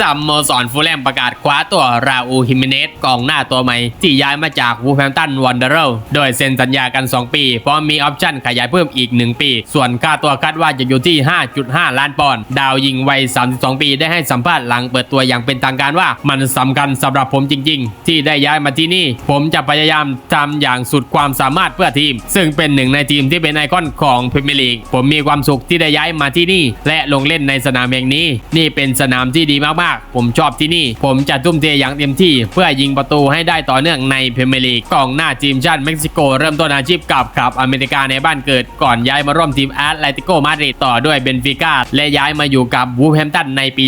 ซัมโมสรฟูลแลมประกาศคว้าตัวราอูฮิมิเนสกองหน้าตัวใหม่ ที่ย้ายมาจากวูแฮมตันวันเดอร์โดยเซ็นสัญญากัน 2 ปี พร้อมมีออปชั่นขยายเพิ่มอีก 1 ปี ส่วนค่าตัวคาดว่าจะอยู่ที่ 5.5 ล้านปอนด์ดาวยิงวัย 32 ปีได้ให้สัมภาษณ์หลังเปิดตัวอย่างเป็นทางการว่า มันสำคัญสำหรับผมจริง ๆ ที่ได้ย้ายมาที่นี่ ผมจะพยายามทำอย่างสุดความสามารถเพื่อทีม ซึ่งเป็นหนึ่งในทีมที่เป็นไอคอนของพรีเมียร์ลีกผมมีความสุขที่ได้ย้ายมาที่นี่ และลงเล่นในสนามแห่งนี้ นี่เป็นสนามที่ดีมากๆผมชอบที่นี่ ผมจะทุ่มเทอย่างเต็มที่ เพื่อยิงประตูให้ได้ต่อเนื่องในพรีเมียร์ลีกกองหน้าทีมชาติเม็กซิโกเริ่มต้นอาชีพกับครับอเมริกาในบ้านเกิดก่อนย้ายมาร่วมทีมแอตเลติโกมาดริดต่อด้วยเบนฟิก้าและย้ายมาอยู่กับวูแฮมตันในปี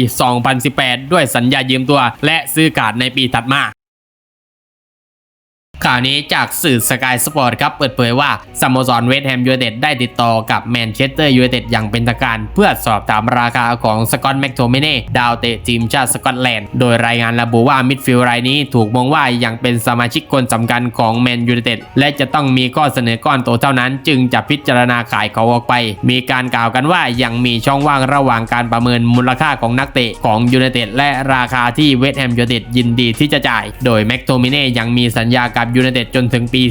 2018 ด้วยสัญญายืมตัว และซื้อกาดในปีถัดมา ข่าวนี้จากสื่อสกายสปอร์ตครับเปิดเผยว่าสโมสรเวสต์แฮมยูไนเต็ดได้ติดต่อกับแมนเชสเตอร์ยูไนเต็ดอย่างเป็นทางการ เพื่อสอบถามราคาของสกอตแม็กโทเมเน่ดาวเตะทีมชาติสกอตแลนด์ โดยรายงานระบุว่ามิดฟิลด์รายนี้ถูกมองว่ายังเป็นสมาชิกคนสำคัญของแมนยูไนเต็ดและจะต้องมีข้อเสนอก้อนโตเท่านั้น จึงจะพิจารณาขายเขาออกไป มีการกล่าวกันว่ายังมีช่องว่างระหว่างการประเมินมูลค่าของนักเตะของยูไนเต็ดและราคาที่เวสต์แฮมยูไนเต็ดยินดีที่จะจ่าย โดยแม็กโทมิเน่ยังมีสัญญากับยูไนเต็ดจนถึงปี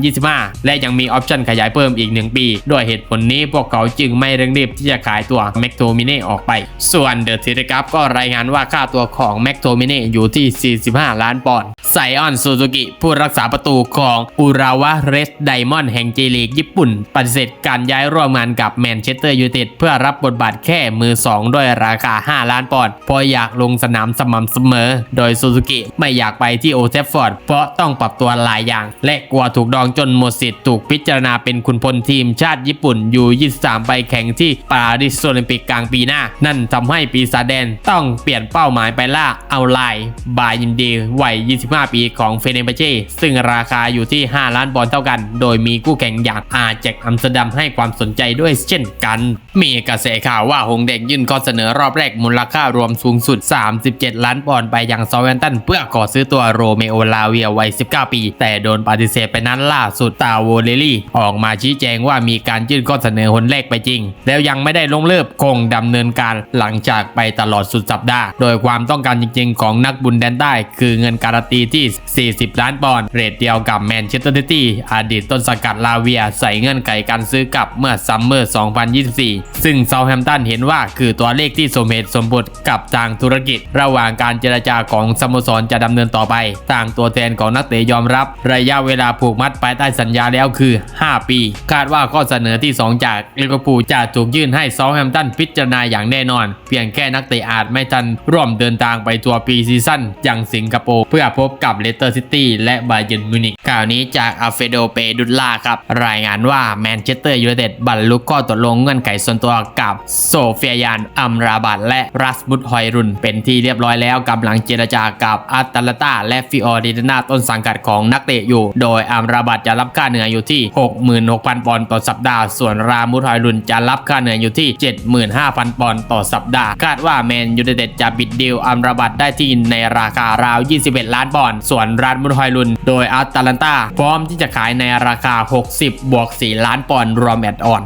2025 และยังมีออปชั่นขยายเพิ่มอีก 1 ปี ด้วยเหตุผลนี้พวกเขาจึงไม่เร่งรีบที่จะขายตัวแม็กโทมิเน่ออกไป ส่วนเดอะเทเลกราฟก็รายงานว่าค่าตัวของแม็กโทมิเน่อยู่ที่ 45 ล้านปอนด์ ไซออนซูซูกิผู้รักษาประตูของอุราวะเรสไดมอนด์แห่งเจลีกญี่ปุ่น ปฏิเสธการย้ายร่วมงานกับแมนเชสเตอร์ยูไนเต็ดเพื่อรับบทบาทแค่มือ 2 ด้วยราคา 5 ล้านปอนด์เพราะอยากลงสนามสม่ำเสมอ โดยซูซูกิไม่อยากไปที่โอเทฟฟอร์ด เพราะต้องปรับตัวหลายอย่าง และกลัวถูกดองจนหมดสิทธิ์ถูกพิจารณาเป็นคุณพลทีมชาติญี่ปุ่นอยู่23ไปแข่งที่ปารีสโอลิมปิกกลางปีหน้า นั่นทำให้ปีศาจแดนต้องเปลี่ยนเป้าหมายไปล่าเอาไลน์บายินเดวัย25ปีของเฟเนเบเช่ซึ่งราคาอยู่ที่ 5 ล้านบอลเท่ากัน โดยมีคู่แข่งอย่างอาแจกอัมสเตอร์ดัมให้ความสนใจด้วยเช่นกัน มีกระแสข่าวว่าหงส์แดงยื่นข้อเสนอรอบแรกมูลค่ารวมสูงสุด 37 ล้านปอนด์ไปยังซาเวนตันเพื่อขอซื้อตัวโรเมโอลาเวียวัย 19 ปี แต่โดนปฏิเสธไปนั้นล่าสุดตาโวเลลี่ออกมาชี้แจงว่ามีการยื่นข้อเสนอหนแรกไปจริง แล้วยังไม่ได้ลงเลิกคงดำเนินการหลังจากไปตลอดสุดสัปดาห์ โดยความต้องการจริง ๆ ของนักบุญแดนใต้คือเงินการันตีที่ 40 ล้านปอนด์เรทเดียวกับแมนเชสเตอร์ซิตี้อดีตต้นสังกัดลาเวีย ใส่เงื่อนไขการซื้อกลับเมื่อซัมเมอร์ 2024 ซึ่งเซาแฮมป์ตันเห็นว่าคือตัวเลขที่สมเหตุสมผลกับทางธุรกิจ ระหว่างการเจรจาของสโมสรจะดำเนินต่อไปทางตัวแทนของนักเตะยอมรับ ระยะเวลาผูกมัดภายใต้สัญญาแล้วคือ 5 ปี คาดว่าข้อเสนอที่ 2 จากลิเวอร์พูลจะถูกยื่นให้เซาแฮมป์ตันพิจารณาอย่างแน่นอน เพียงแค่นักเตะอาจไม่ทันร่วมเดินทางไปทัวร์ปีซีซั่นอยังสิงคโปร์เพื่อพบกับเลสเตอร์ซิตี้และบาเยิร์นมิวนิกข่าวนี้จากอัลเฟโดเปดุลล่าครับ รายงานว่าแมนเชสเตอร์ยูไนเต็ดบรรลุข้อตกลงเงื่อนไขส่วนตัวกับโซเฟียยานอัมราบัตและรัสมุดฮอยรุน เป็นที่เรียบร้อยแล้วกำลังเจรจากับอัตแลนตาและฟิออรินาต้นสังกัดของนักเตะอยู่ โดยอัมราบัตจะรับค่าเหนื่อยอยู่ที่ 66,000 ปอนด์ต่อสัปดาห์ ส่วนรามุดฮอยรุนจะรับค่าเหนื่อยอยู่ที่ 75,000 ปอนด์ต่อสัปดาห์ คาดว่าแมนยูไนเต็ดจะบิดดีลอัมราบัตได้ที่ในราคาราว 21 ล้านปอนด์ส่วนรามุนฮอยลุน โดยอัตแลนตาพร้อมที่จะขายในราคา 60 บวก 4 ล้านปอนด์รวมแอดออน